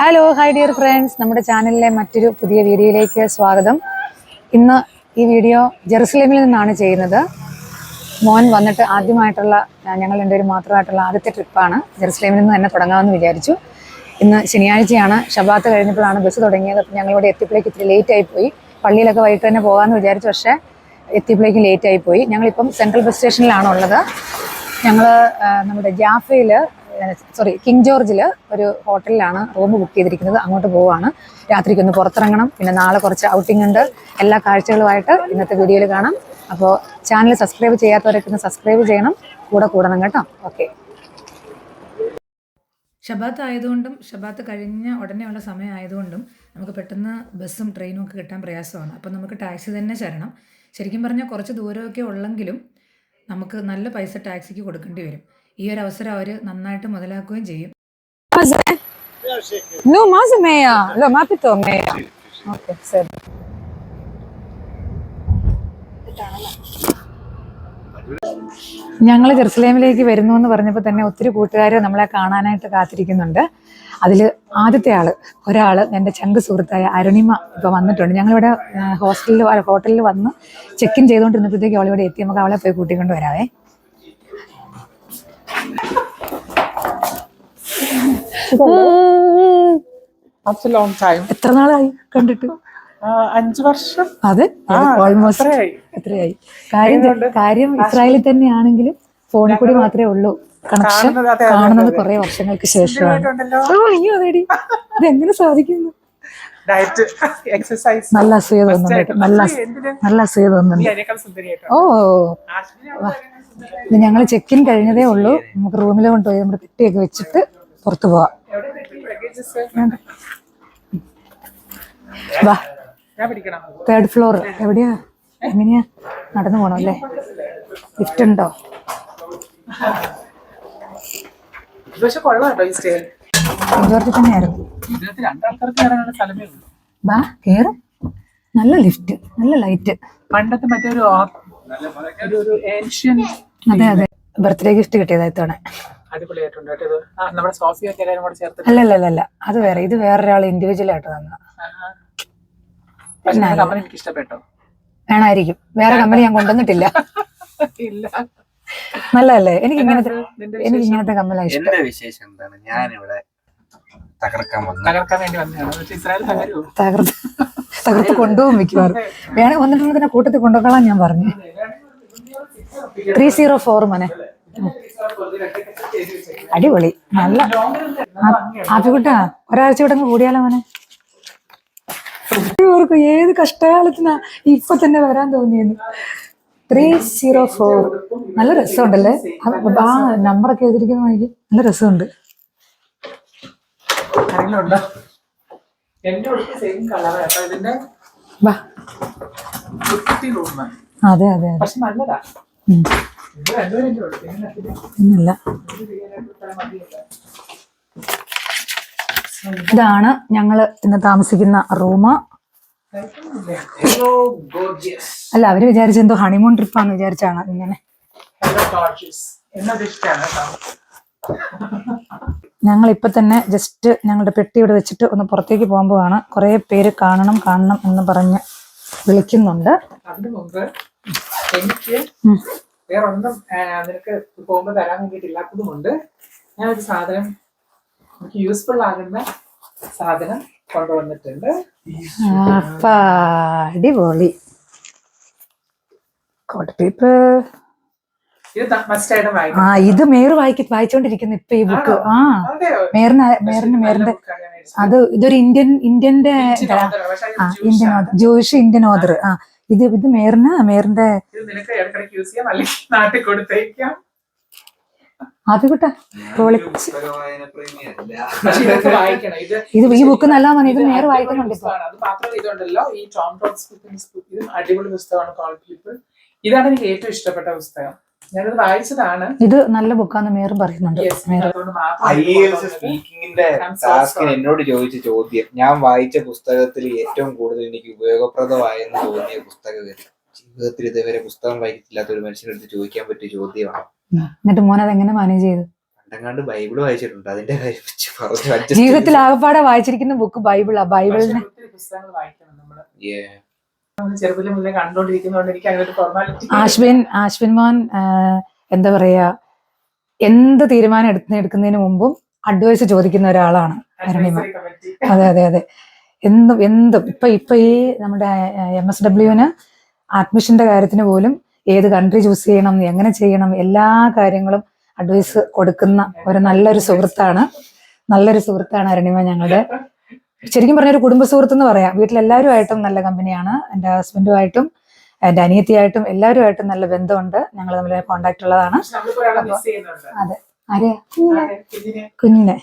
Hello hi dear friends നമ്മുടെ ചാനലിലെ മറ്റൊരു പുതിയ വീഡിയോയിലേക്ക് സ്വാഗതം. ഇന്ന് ഈ വീഡിയോ ജെറുസലേമിൽ നിന്നാണ് ചെയ്യുന്നത്. മോൻ വന്നിട്ട് ആദ്യമായിട്ടുള്ള ഞങ്ങൾ രണ്ടുപേരും മാത്രമായിട്ടുള്ള ആദ്യത്തെ ട്രിപ്പാണ്. ജെറുസലേമിൽ നിന്ന് തന്നെ തുടങ്ങാമെന്ന് വിചാരിച്ചു. ഇന്ന് ശനിയാഴ്ചയാണ് ഷബാത്ത് കഴിഞ്ഞപ്പോഴാണ് ബസ് തുടങ്ങിയത്. അപ്പം ഞങ്ങളിവിടെ എത്തിയപ്പോഴേക്ക് ഇത്തിരി ലേറ്റ് ആയിപ്പോയി പള്ളിയിലൊക്കെ വൈകിട്ട് തന്നെ പോകാമെന്ന് വിചാരിച്ചു. പക്ഷേ എത്തിയപ്പോഴേക്കും ലേറ്റ് ആയിപ്പോയി ഞങ്ങളിപ്പം സെൻട്രൽ ബസ് സ്റ്റേഷനിലാണ് ഉള്ളത്. ഞങ്ങൾ നമ്മുടെ ജാഫയിൽ സോറി കിങ് ജോർജിൽ ഒരു ഹോട്ടലിലാണ് റൂം ബുക്ക് ചെയ്തിരിക്കുന്നത്. അങ്ങോട്ട് പോവാണ്. രാത്രിക്ക് ഒന്ന് പുറത്തിറങ്ങണം. പിന്നെ നാളെ കുറച്ച് ഔട്ടിംഗ് ഉണ്ട്. എല്ലാ കാഴ്ചകളുമായിട്ട് ഇന്നത്തെ വീഡിയോയിൽ കാണാം. അപ്പോൾ ചാനൽ സബ്സ്ക്രൈബ് ചെയ്യാത്തവരൊക്കെ ഒന്ന് സബ്സ്ക്രൈബ് ചെയ്യണം. കൂടെ കൂടണം കേട്ടോ. ഓക്കെ ഷബാത്ത് ആയതുകൊണ്ടും ഷബാത്ത് കഴിഞ്ഞ ഉടനെയുള്ള സമയം ആയതുകൊണ്ടും നമുക്ക് പെട്ടെന്ന് ബസ്സും ട്രെയിനും ഒക്കെ കിട്ടാൻ പ്രയാസമാണ്. അപ്പം നമുക്ക് ടാക്സി തന്നെ ശരണം. ശരിക്കും പറഞ്ഞാൽ കുറച്ച് ദൂരമൊക്കെ ഉള്ളെങ്കിലും നമുക്ക് നല്ല പൈസ ടാക്സിക്ക് കൊടുക്കേണ്ടി വരും. ഈ ഒരു അവസരം അവർ നന്നായിട്ട് മുതലാക്കുകയും ചെയ്യും. No, mas meia. Meia. ഞങ്ങൾ ജെറുസലേമിലേക്ക് വരുന്നു എന്ന് പറഞ്ഞപ്പോൾ തന്നെ ഒത്തിരി കൂട്ടുകാർ നമ്മളെ കാണാനായിട്ട് കാത്തിരിക്കുന്നുണ്ട്. അതിൽ ആദ്യത്തെ ആൾ ഒരാൾ എന്റെ ചങ്ക് സുഹൃത്തായ അരുണിമ ഇപ്പോൾ വന്നിട്ടുണ്ട്. ഞങ്ങളിവിടെ ഹോസ്റ്റലിൽ ഹോട്ടലിൽ വന്ന് ചെക്ക് ഇൻ ചെയ്തുകൊണ്ടിരുന്നപ്പോഴത്തേക്ക് അവളിവിടെ എത്തി. നമുക്ക് അവളെ പോയി കൂട്ടിക്കൊണ്ട് വരാവേ. That's time long time. എത്ര നാളായി കണ്ടിട്ട്? അഞ്ചു വർഷം. അതെ ഓൾമോസ്റ്റ്. എത്രയായി കാര്യം കാര്യം ഇസ്രായേലിൽ തന്നെയാണെങ്കിലും ഫോണിൽ കൂടി മാത്രമേ ഉള്ളൂ. കണക്ഷൻ കാണുന്നത്. കുറെ വർഷങ്ങൾക്ക് ശേഷമാണ്. ഇതെങ്ങനെ സാധിക്കുന്നു? ഡയറ്റ് എക്സസൈസ് നല്ല അസൂയ തോന്നുന്നുണ്ട് നല്ല നല്ല അസൂയ തോന്നുന്നുണ്ട്. ഓ. ഇത് ഞങ്ങൾ ചെക്ക് ഇൻ കഴിഞ്ഞതേ ഉള്ളൂ. നമുക്ക് റൂമിൽ കൊണ്ടുപോയി നമ്മുടെ പെട്ടിയൊക്കെ വെച്ചിട്ട് പുറത്തു പോവാം. വാ. തേർഡ് ഫ്ലോർ എവിടെയാ? എങ്ങനെയാ? നടന്നു പോണോ അല്ലേ? ലിഫ്റ്റ് ഉണ്ടോ? ജോർജ് തന്നെയായിരുന്നു. ഇതിനകത്ത് രണ്ടാൾക്കാർക്ക് കയറാനുള്ള സ്ഥലമേ ഉള്ളൂ. വാ കേറ്. നല്ല ലിഫ്റ്റ് നല്ല ലൈറ്റ് പണ്ടത്തെ മറ്റേ ഒരു ഓർ- ഒരു ഒരു ഏൻഷ്യൻ അതെ അതെ. ബർത്ത്ഡേ ഗിഫ്റ്റ് കിട്ടിയതാ ഇത്തവണ അടിപൊളിയായിട്ടുണ്ട് കേട്ടോ ആ നമ്മുടെ സോഫിയ ഒക്കെ എല്ലാവരും കൂടെ ചേർത്ത് അല്ല അല്ല അല്ല അത് വേറെ. ഇത് വേറൊരാൾ ഇൻഡിവിജ്വൽ ആയിട്ട് തന്ന. കമ്പനി എനിക്ക് ഇഷ്ടപ്പെട്ടോ വേണമായിരിക്കും വേറെ കമ്പനി ഞാൻ കൊണ്ടുവന്നിട്ടില്ല. ഇല്ല. നല്ലതല്ലേ? എനിക്ക് ഇങ്ങനത്തെ എനിക്ക് ഇങ്ങനത്തെ കമ്പനി ഇഷ്ടം. എന്റെ വിശേഷം എന്താണ്? ഞാനിവിടെ തകർക്കാൻ വന്നു തകർക്കാൻ വേണ്ടി വന്നതാണ് ഇസ്രായേൽ തകർത്ത് തകർത്ത് കൊണ്ടുപോകും മിക്കവാറും വേണമെങ്കിൽ വന്നിട്ടുണ്ടെങ്കിൽ തന്നെ കൂട്ടത്തിൽ കൊണ്ടുപോകാൻ ഞാൻ പറഞ്ഞു ത്രീ സീറോ ഫോർ മനെ അടിപൊളി നല്ല ആപ്പിക്കുട്ടാ ഒരാഴ്ച ഇവിടെ അങ്ങ് കൂടിയാലോ മനെ ഓർക്കും ഏത് കഷ്ടകാലത്തിനാ ഇപ്പൊ തന്നെ വരാൻ തോന്നിയെന്ന് ത്രീ സീറോ ഫോർ നല്ല രസമുണ്ടല്ലേ ആ നമ്പറൊക്കെ എഴുതിയിരിക്കുന്ന എനിക്ക് നല്ല രസമുണ്ട് അറിയില്ലുണ്ടോ എന്റെ ഉടുപ്പ് സെയിം കളറാണ് അപ്പൊ ഇതിന്റെ കുട്ടി അതെ അതെ പക്ഷെ നല്ലതാ. പിന്നല്ല. ഇതാണ് ഞങ്ങൾ ഇന്ന് താമസിക്കുന്ന റൂം Hello, gorgeous. അല്ല അവർ വിചാരിച്ച എന്തോ ഹണിമൂൺ ട്രിപ്പാന്ന് വിചാരിച്ചാണ് ഇങ്ങനെ. ഞങ്ങൾ ഇപ്പൊ തന്നെ ജസ്റ്റ് ഞങ്ങളുടെ പെട്ടി ഇവിടെ വെച്ചിട്ട് ഒന്ന് പുറത്തേക്ക് പോകുമ്പോഴാണ് കുറെ പേര് കാണണം കാണണം എന്ന് പറഞ്ഞ് വിളിക്കുന്നുണ്ട്. അതിനു മുമ്പ് എനിക്ക് വേറൊന്നും നിനക്ക് പോകുമ്പോ തരാൻ ഞാൻ ഒരു സാധനം എനിക്ക് യൂസ്ഫുൾ ആകുന്ന സാധനം കൊണ്ടുവന്നിട്ടുണ്ട്. അടിപൊളി. കോട്ട പേപ്പർ ആ ഇത് മേറ് വായിക്ക വായിച്ചോണ്ടിരിക്കുന്നു ഇപ്പൊ ഈ ബുക്ക്. ആ? മേറിന് മേറിന് മേറിന്റെ. അത് ഇതൊരു ഇന്ത്യൻ ഇന്ത്യന്റെ ആ ഇന്ത്യൻ ഓദർ ജോയിഷ് ഇന്ത്യൻ ഓദർ ആ. ഇത് ഇത് മേറിന് മേറിന്റെ ഇതൊക്കെ വായിക്കണം. ഇത് ഈ ബുക്ക് നല്ല മതി. ഇത് നേരെ വായിക്കുന്നുണ്ട് ഇപ്പൊ. അത് മാത്രമല്ല ഇതുണ്ടല്ലോ ഈ ടോം ടോംസ് ഇതും അടിപൊളി പുസ്തകമാണ് കോൾ ഇതാണ് എനിക്ക് ഏറ്റവും ഇഷ്ടപ്പെട്ട പുസ്തകം. ഞാനത് വായിച്ചതാണ്. ഇത് നല്ല ബുക്കാന്ന് മേറും പറയുന്നുണ്ട്. സ്പീക്കിങ്ങിന്റെ ടാസ്കിന് എന്നോട് ചോദിച്ച ചോദ്യം ഞാൻ വായിച്ച പുസ്തകത്തിൽ ഏറ്റവും കൂടുതൽ എനിക്ക് ഉപയോഗപ്രദമായെന്ന് തോന്നിയ പുസ്തകം? ജീവിതത്തിൽ ഇതുവരെ പുസ്തകം വായിച്ചിട്ടില്ലാത്ത ഒരു മനുഷ്യനെടുത്ത് ചോദിക്കാൻ പറ്റിയ ചോദ്യമാണ്. എന്നിട്ട് മോൻ അതെങ്ങനെ എങ്ങനെ മാനേജ് ചെയ്തു? എങ്ങാണ്ട് ബൈബിൾ വായിച്ചിട്ടുണ്ട്. അതിന്റെ ജീവിതത്തിൽ ആകപ്പാടെ വായിച്ചിരിക്കുന്ന ബുക്ക് ബൈബിളാ. ബൈബിളിന് പുസ്തകങ്ങൾ വായിക്കണം നമ്മൾ. എനിക്ക് അങ്ങനെ ഒരു ഫോർമാലിറ്റി ആശ്വിൻ ആശ്വിൻ മോൻ എന്താ പറയാ എന്ത് തീരുമാനം എടുത്ത് എടുക്കുന്നതിന് മുമ്പും അഡ്വൈസ് ചോദിക്കുന്ന ഒരാളാണ് അരുണിമ. അതെ അതെ അതെ. എന്തും എന്തും. ഇപ്പൊ ഇപ്പൊ ഈ നമ്മുടെ എം എസ് ഡബ്ല്യുവിന് അഡ്മിഷന്റെ കാര്യത്തിന് പോലും ഏത് കൺട്രി ചൂസ് ചെയ്യണം എങ്ങനെ ചെയ്യണം എല്ലാ കാര്യങ്ങളും അഡ്വൈസ് കൊടുക്കുന്ന ഒരു നല്ലൊരു സുഹൃത്താണ്. നല്ലൊരു സുഹൃത്താണ് അരുണിമ ഞങ്ങളുടെ. ശരിക്കും പറഞ്ഞൊരു കുടുംബ സുഹൃത്ത് എന്ന് പറയാം. വീട്ടിലെല്ലാവരുമായിട്ടും നല്ല കമ്പനിയാണ്. എന്റെ ഹസ്ബൻഡുമായിട്ടും എന്റെ അനിയത്തിയായിട്ടും എല്ലാവരുമായിട്ടും നല്ല ബന്ധമുണ്ട്. ഞങ്ങൾ തമ്മിൽ കോണ്ടാക്ട് ഉള്ളതാണ് അതെ. ആരെയാ കുഞ്ഞിനെ. അതെ, കുഞ്ഞിനെ.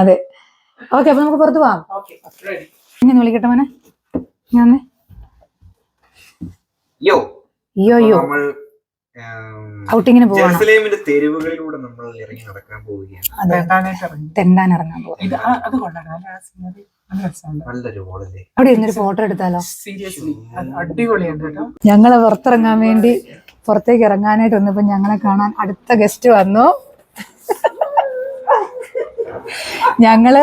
അതെ. ഓക്കെ അപ്പൊ നമുക്ക് പുറത്ത് പോവാം. ഓക്കെ റെഡി ഇങ്ങനെ വിളിക്കട്ടെ മോനെ. ഞാൻ യോ. യോ യോ നമ്മൾ ഔട്ടിങ്ങിന് പോവാണ്. തെരുവുകളിലൂടെ നമ്മൾ ഇറങ്ങി നടക്കാൻ പോവുകയാണ്. തെണ്ടാൻ ഇറങ്ങാൻ അവിടെ ഇരുന്നൊരു ഫോട്ടോ എടുത്താലോ? ഞങ്ങൾ പുറത്തിറങ്ങാൻ വേണ്ടി പുറത്തേക്ക് ഇറങ്ങാനായിട്ട് വന്നപ്പോ ഞങ്ങളെ കാണാൻ അടുത്ത ഗസ്റ്റ് വന്നു. ഞങ്ങൾ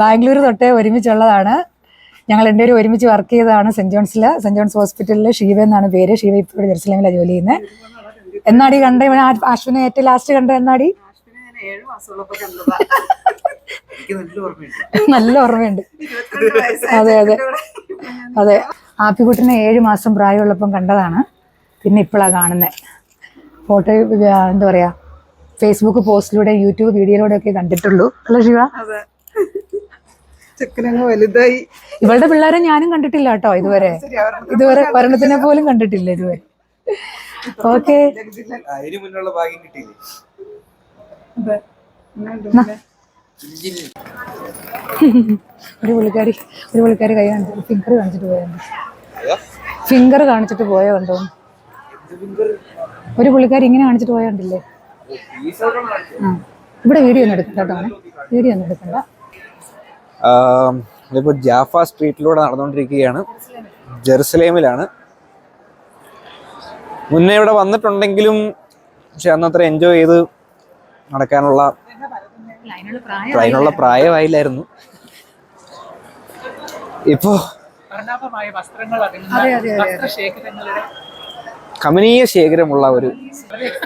ബാംഗ്ലൂർ തൊട്ടേ ഒരുമിച്ചുള്ളതാണ്. ഞങ്ങൾ രണ്ടുപേരും ഒരുമിച്ച് വർക്ക് ചെയ്തതാണ് സെന്റ് ജോൺസിൽ സെന്റ് ജോൺസ് ഹോസ്പിറ്റലിൽ ഷീവ എന്നാണ് പേര്. ഷീവ ഇപ്പോൾ ജെറുസലേമിലാണ് ജോലി ചെയ്യുന്നത് എന്നാടി കണ്ട? ഇവിടെ അശ്വിനെ ഏറ്റവും ലാസ്റ്റ് കണ്ട എന്നാടി? നല്ല ഓർമ്മയുണ്ട്. അതെ അതെ. അതെ. ആപ്പിക്കുട്ടിനെ ഏഴ് മാസം പ്രായമുള്ളപ്പം കണ്ടതാണ്. പിന്നെ ഇപ്പോഴാണ് കാണുന്നത് ഫോട്ടോ എന്താ പറയാ ഫേസ്ബുക്ക് പോസ്റ്റിലൂടെ യൂട്യൂബ് വീഡിയോയിലൂടെ ഒക്കെ കണ്ടിട്ടുള്ളൂ. അല്ലേ ശിവ? ചെക്കനങ്ങ് വലുതായി. ഇവളുടെ പിള്ളേരെ ഞാനും കണ്ടിട്ടില്ല കേട്ടോ ഇതുവരെ. ഇതുവരെ ഒരെണ്ണത്തിനെ പോലും കണ്ടിട്ടില്ല ഇതുവരെ. ഓക്കെ. അതിന് മുന്നുള്ള ഭാഗ്യം കിട്ടിയില്ലേ? ഒരു പുള്ളിക്കാരി ഒരു പുള്ളിക്കാരി കൈ കാണിച്ചു ഫിംഗർ കാണിച്ചിട്ട് പോയുണ്ട് ഫിംഗർ കാണിച്ചിട്ട് പോയ കണ്ടോ ഒരു പുള്ളിക്കാരി ഇങ്ങനെ കാണിച്ചിട്ട് പോയോണ്ടില്ലേ ഇവിടെ വീഡിയോ ഒന്നും എടുക്കണ്ട കേട്ടോ. വീഡിയോ ഒന്നും എടുക്കണ്ട. ഇപ്പോൾ ജാഫ സ്ട്രീറ്റിലൂടെ നടന്നുകൊണ്ടിരിക്കുകയാണ്. ജെറുസലേമിലാണ്. മുന്നേ ഇവിടെ വന്നിട്ടുണ്ടെങ്കിലും പക്ഷെ അന്ന് അത്ര എൻജോയ് ചെയ്ത് നടക്കാനുള്ള അതിനുള്ള പ്രായമായില്ലായിരുന്നു. ഇപ്പോ. കമനീയ ശേഖരമുള്ള ഒരു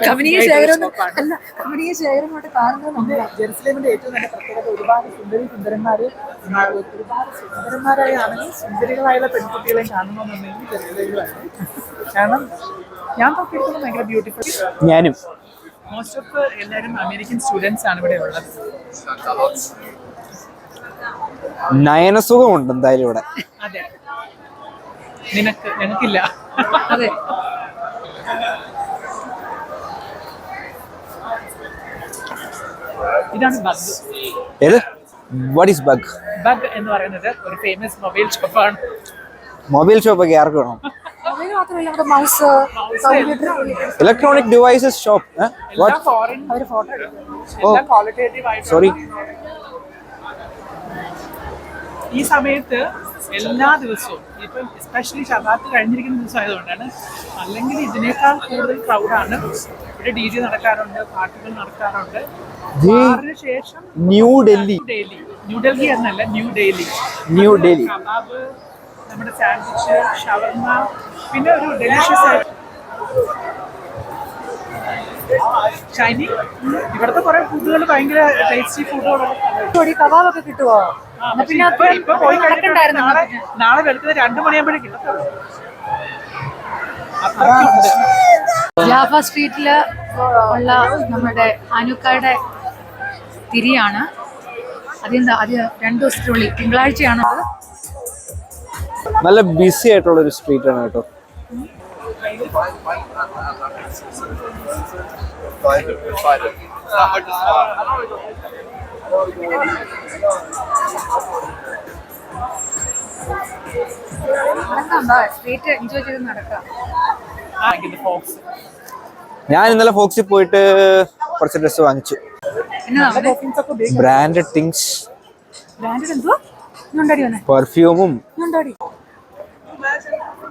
കമനീയ ശേഖരം അല്ല കമനീയ ശേഖരമായിട്ട് കാണുന്നത് നമ്മൾ ജെറുസലേമിന്റെ ഏറ്റവും നല്ല പ്രത്യേകത ഒരുപാട് സുന്ദരി സുന്ദരന്മാര് ഒരുപാട് സുന്ദരന്മാരായ ആണെങ്കിൽ സുന്ദരികളായുള്ള പെൺകുട്ടികളെ കാണണമെന്നുണ്ടെങ്കിൽ ജെറുസലേമിലാണ്. കാരണം ഞാൻ നോക്കിയിരിക്കുന്നത് ഭയങ്കര ബ്യൂട്ടിഫുൾ ഞാനും. മോസ്റ്റ് ഓഫ് എല്ലാവരും അമേരിക്കൻ സ്റ്റുഡൻസ് ആണ് ഇവിടെ ഉള്ളത്. നയനസുഖമുണ്ട് എന്തായാലും ഇവിടെ. അതെ. നിനക്ക് ഞങ്ങൾക്കില്ല അതെ. ഇതാണ് ബഗ്. ഏത്? വാട്ട് ഈസ് ബഗ് ബഗ് എന്ന് പറയുന്നത് ഒരു ഫേമസ് മൊബൈൽ ഷോപ്പാണ് മൊബൈൽ ഷോപ്പൊക്കെ ആർക്ക് വേണം? മാത്രമല്ല നമ്മുടെ mouse electronic devices shop what foreign our photo sorry ഈ സമയത്ത് എല്ലാ ദിവസവും ഇപ്പം എസ്പെഷ്യലി ശതാബ്ദി കഴിഞ്ഞിരിക്കുന്ന ദിവസം ആയതുകൊണ്ടാണ് അല്ലെങ്കിൽ ഇതിനേക്കാൾ കൂടുതൽ ക്രൗഡാണ് ഇവിടെ ഡി ജെ നടക്കാറുണ്ട് പാട്ടുകൾ നടക്കാറുണ്ട്. ശേഷം ന്യൂ ഡൽഹി. ഡൽഹി. ന്യൂഡൽഹി എന്നല്ല ന്യൂ ഡൽഹി. ന്യൂ ഡൽഹി. കബാബ് നമ്മുടെ സാൻഡ്വിച്ച് ഷവർമ പിന്നെ ഒരു ഡെലിഷ്യസ് ആയിട്ട് ഷൈനി ഇവിടുത്തെ കുറെ ഫുഡുകൾ ഭയങ്കര ടേസ്റ്റി ഫുഡുകളാണ് കബാബ് ഒക്കെ കിട്ടുവോ? പിന്നെ ഇപ്പൊ പോയി കഴിക്കണ്ടായിരുന്നു നാളെ നാളെ വെളുക്കുന്ന രണ്ടു മണിയാകുമ്പോഴേ കിട്ടത്തുള്ളൂ. ജാഫ സ്ട്രീറ്റിൽ ഉള്ള നമ്മുടെ ആനുക്കായുടെ തിരിയാണ്. അതെന്താ? അത് രണ്ടു ദിവസത്തിനുള്ളിൽ തിങ്കളാഴ്ചയാണത് നല്ല ബിസി ആയിട്ടുള്ള ഒരു സ്ട്രീറ്റ് ആണ് കേട്ടോ. ഞാൻ ഇന്നലെ ഫോക്സിൽ പോയിട്ട് കുറച്ച് ഡ്രസ്സ് വാങ്ങിച്ചു. ബ്രാൻഡ് ബ്രാൻഡഡ് തിങ്സ് പെർഫ്യൂമും ഇന്നുണ്ടടി അത് അതൊന്നും ആ സ്ട്രീറ്റ്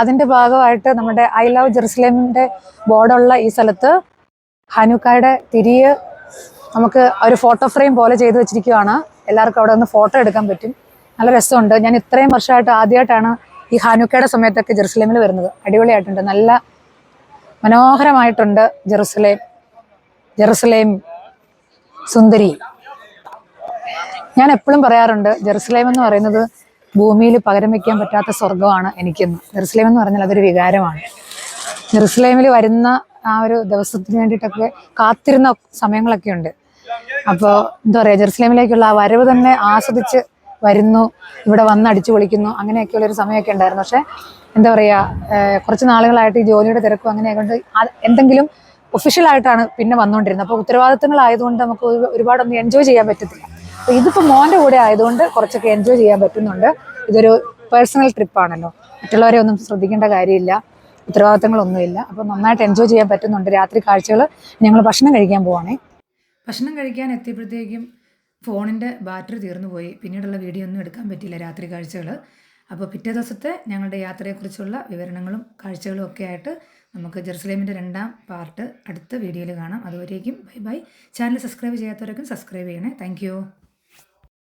അതിന്റെ ഭാഗമായിട്ട് നമ്മുടെ ഐ ലവ് ജെറുസലേമിന്റെ ബോർഡുള്ള ഈ സ്ഥലത്ത് ഹാനുക്കായുടെ തിരിയ് നമുക്ക് ഒരു ഫോട്ടോ ഫ്രെയിം പോലെ ചെയ്തു വെച്ചിരിക്കുവാണ്. എല്ലാവർക്കും അവിടെ ഒന്ന് ഫോട്ടോ എടുക്കാൻ പറ്റും. നല്ല രസമുണ്ട്. ഞാൻ ഇത്രയും വർഷമായിട്ട് ആദ്യമായിട്ടാണ് ഈ ഹാനുക്കയുടെ സമയത്തൊക്കെ ജെറുസലേമിൽ വരുന്നത്. അടിപൊളിയായിട്ടുണ്ട്. നല്ല മനോഹരമായിട്ടുണ്ട് ജെറുസലേം. ജെറുസലേം സുന്ദരി. ഞാൻ എപ്പോഴും പറയാറുണ്ട് ജെറുസലേം എന്ന് പറയുന്നത് ഭൂമിയിൽ പകരം വയ്ക്കാൻ പറ്റാത്ത സ്വർഗമാണ് എനിക്കെന്ന് ജെറുസലേം എന്ന് പറഞ്ഞാൽ അതൊരു വികാരമാണ്. ജെറുസലേമിൽ വരുന്ന ആ ഒരു ദിവസത്തിന് വേണ്ടിയിട്ടൊക്കെ കാത്തിരുന്ന സമയങ്ങളൊക്കെ ഉണ്ട്. അപ്പോൾ എന്താ പറയുക ജെറുസലേമിലേക്കുള്ള ആ വരവ് തന്നെ ആസ്വദിച്ച് വരുന്നു ഇവിടെ വന്ന് അടിച്ചു പൊളിക്കുന്നു അങ്ങനെയൊക്കെയുള്ള ഒരു സമയമൊക്കെ ഉണ്ടായിരുന്നു. പക്ഷേ എന്താ പറയുക കുറച്ച് നാളുകളായിട്ട് ഈ ജോലിയുടെ തിരക്കും അങ്ങനെയൊക്കെ കൊണ്ട് എന്തെങ്കിലും ഒഫീഷ്യലായിട്ടാണ് പിന്നെ വന്നുകൊണ്ടിരുന്നത്. അപ്പോൾ ഉത്തരവാദിത്തങ്ങളായതുകൊണ്ട് നമുക്ക് ഒരുപാടൊന്നും എൻജോയ് ചെയ്യാൻ പറ്റത്തില്ല. ഇതിപ്പോൾ മോന്റെ കൂടെ ആയതുകൊണ്ട് കുറച്ചൊക്കെ എൻജോയ് ചെയ്യാൻ പറ്റുന്നുണ്ട്. ഇതൊരു പേഴ്സണൽ ട്രിപ്പാണല്ലോ മറ്റുള്ളവരെ ഒന്നും ശ്രദ്ധിക്കേണ്ട കാര്യമില്ല. ഉത്തരവാദിത്തങ്ങളൊന്നുമില്ല. അപ്പോൾ നന്നായിട്ട് എൻജോയ് ചെയ്യാൻ പറ്റുന്നുണ്ട് രാത്രി കാഴ്ചകൾ. ഞങ്ങൾ ഭക്ഷണം കഴിക്കാൻ പോവാണേ. ഭക്ഷണം കഴിക്കാൻ എത്തിയപ്പോഴത്തേക്കും ഫോണിന്റെ ബാറ്ററി തീർന്നു പോയി. പിന്നീടുള്ള വീഡിയോ ഒന്നും എടുക്കാൻ പറ്റിയില്ല രാത്രി കാഴ്ചകൾ അപ്പോൾ പിറ്റേ ദിവസത്തെ ഞങ്ങളുടെ യാത്രയെക്കുറിച്ചുള്ള വിവരണങ്ങളും കാഴ്ചകളും ഒക്കെ ആയിട്ട് നമുക്ക് ജെറുസലേമിന്റെ രണ്ടാം പാർട്ട് അടുത്ത വീഡിയോയിൽ കാണാം. അതുവരേക്കും ബൈ ബൈ. ചാനൽ സബ്സ്ക്രൈബ് ചെയ്യാത്തവരൊക്കെ സബ്സ്ക്രൈബ് ചെയ്യണേ. താങ്ക്